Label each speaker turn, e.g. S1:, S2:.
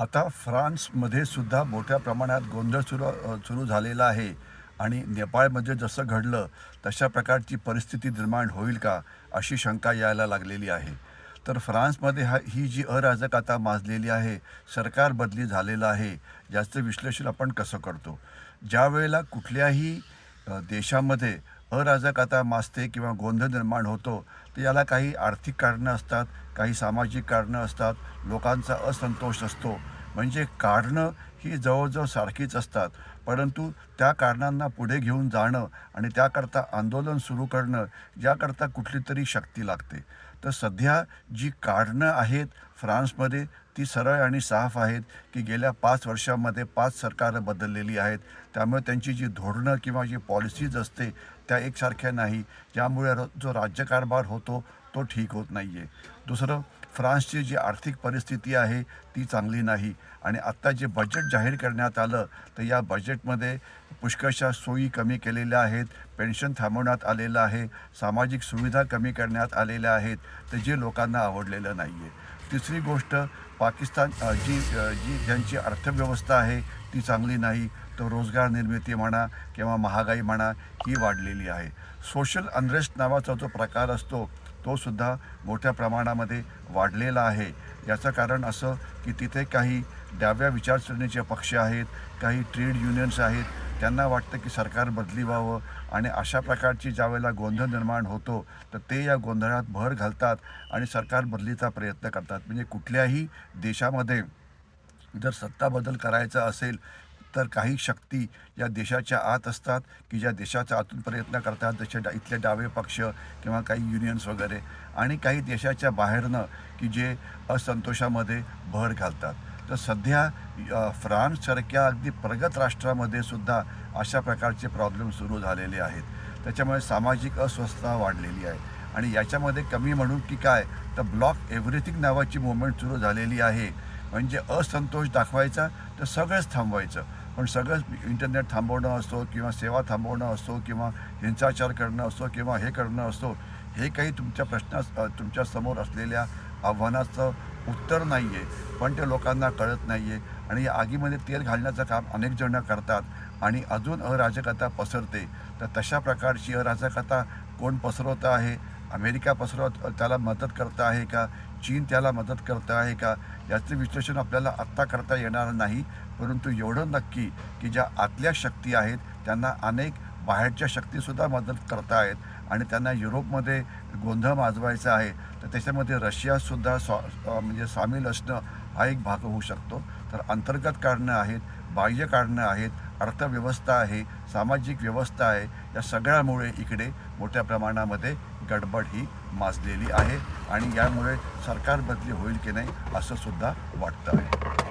S1: आता फ्रान्समध्ये सुद्धा मोठ्या प्रमाणात गोंधळ सुरू सुरू झालेला आहे. आणि नेपाळमध्ये जसं घडलं तशा प्रकारची परिस्थिती निर्माण होईल का अशी शंका यायला लागलेली आहे. तर फ्रान्समध्ये हा ही जी अराजकता माजलेली आहे सरकार बदली झालेलं आहे याचं विश्लेषण आपण कसं करतो? ज्या वेळेला कुठल्याही देशामध्ये अराजकता माजते किंवा गोंधळ निर्माण होतो तर याला काही आर्थिक कारणं असतात काही सामाजिक कारणं असतात लोकांचा असंतोष असतो. म्हणजे कारणं ही जवळजवळ सारखीच असतात. परंतु त्या कारणांना पुढे घेऊन जाणं आणि त्याकरता आंदोलन सुरू करणं याकरता कुठली तरी शक्ती लागते. तर सध्या जी कारणं आहेत फ्रान्समध्ये ती सरळ आणि साफ आहेत की गेल्या पाच वर्षामध्ये पाच सरकारं बदललेली आहेत. त्यामुळे त्यांची जी धोरणं किंवा जी पॉलिसीज असते त्या एकसारख्या नाही. ज्यामुळे जो राज्यकारभार होतो तो ठीक होत नाही आहे दुसरं फ्रान्सची जी आर्थिक परिस्थिती आहे ती चांगली नाही. आणि आत्ता जे बजेट जाहीर करण्यात आलं तर या बजेटमध्ये पुष्कळशा सोयी कमी केलेल्या आहेत पेन्शन थांबवण्यात आलेलं आहे सामाजिक सुविधा कमी करण्यात आलेल्या आहेत तर जे लोकांना आवडलेलं नाही आहे तिसरी गोष्ट पाकिस्तान जी जी ज्यांची अर्थव्यवस्था आहे ती चांगली नाही. तर रोजगार निर्मिती म्हणा किंवा महागाई म्हणा ही वाढलेली आहे. सोशल अनरेस्ट नावाचा जो प्रकार असतो तोसुद्धा मोठ्या प्रमाणामध्ये वाढलेला आहे. याचं कारण असं की तिथे काही डाव्या विचारसरणीचे पक्ष आहेत काही ट्रेड युनियन्स आहेत. त्यांना वाटतं की सरकार बदली व्हावं आणि अशा प्रकारची ज्यावेळेला गोंधळ निर्माण होतो तर ते या गोंधळात भर घालतात आणि सरकार बदलीचा प्रयत्न करतात. म्हणजे कुठल्याही देशामध्ये जर सत्ता बदल करायचा असेल तर काही शक्ती या देशाच्या आत असतात की ज्या देशाच्या आतून प्रयत्न करतात जसे डा इथले डावे पक्ष किंवा काही युनियन्स वगैरे. आणि काही देशाच्या बाहेरनं की जे असंतोषामध्ये भर घालतात. तर सध्या फ्रान्ससारख्या अगदी प्रगत राष्ट्रामध्ये सुद्धा अशा प्रकारचे प्रॉब्लेम सुरू झालेले आहेत. त्याच्यामुळे सामाजिक अस्वस्थता वाढलेली आहे. आणि याच्यामध्ये कमी म्हणून की काय तर ब्लॉक एव्हरीथिंग नावाची मुवमेंट सुरू झालेली आहे. म्हणजे असंतोष दाखवायचा तर सगळंच थांबवायचं. पण सगळंच इंटरनेट थांबवणं असो किंवा सेवा थांबवणं असो किंवा हिंसाचार करणं असो किंवा हे करणं असो हे काही तुमच्या प्रश्ना तुमच्यासमोर असलेल्या आव्हानाचं उत्तर नाही आहे पण ते लोकांना कळत नाही आहे आणि या आगीमध्ये तेल घालण्याचं काम अनेक जणं करतात आणि अजून अराजकता पसरते. तर तशा प्रकारची अराजकता कोण पसरवतं आहे? अमेरिका पसरवत त्याला मदत करत आहे का? चीन त्याला मदत करत आहे का? याचं विश्लेषण आपल्याला आत्ता करता येणार नाही. परंतु एवढं नक्की की ज्या आतल्या शक्ती आहेत त्यांना अनेक बाहेरच्या शक्तीसुद्धा मदत करता आहेत. आणि त्यांना युरोपमध्ये गोंधळ माजवायचा आहे. तर त्याच्यामध्ये रशियासुद्धा स्वा म्हणजे सामील असणं हा एक भाग होऊ शकतो. तर अंतर्गत कारणं आहेत बाह्य कारणं आहेत अर्थव्यवस्था आहे सामाजिक व्यवस्था आहे या सगळ्यामुळे इकडे मोठ्या प्रमाणामध्ये गडबड ही माजलेली आहे आणि यामुळे सरकार बदली होईल की नाही असं सुद्धा वाटतं आहे.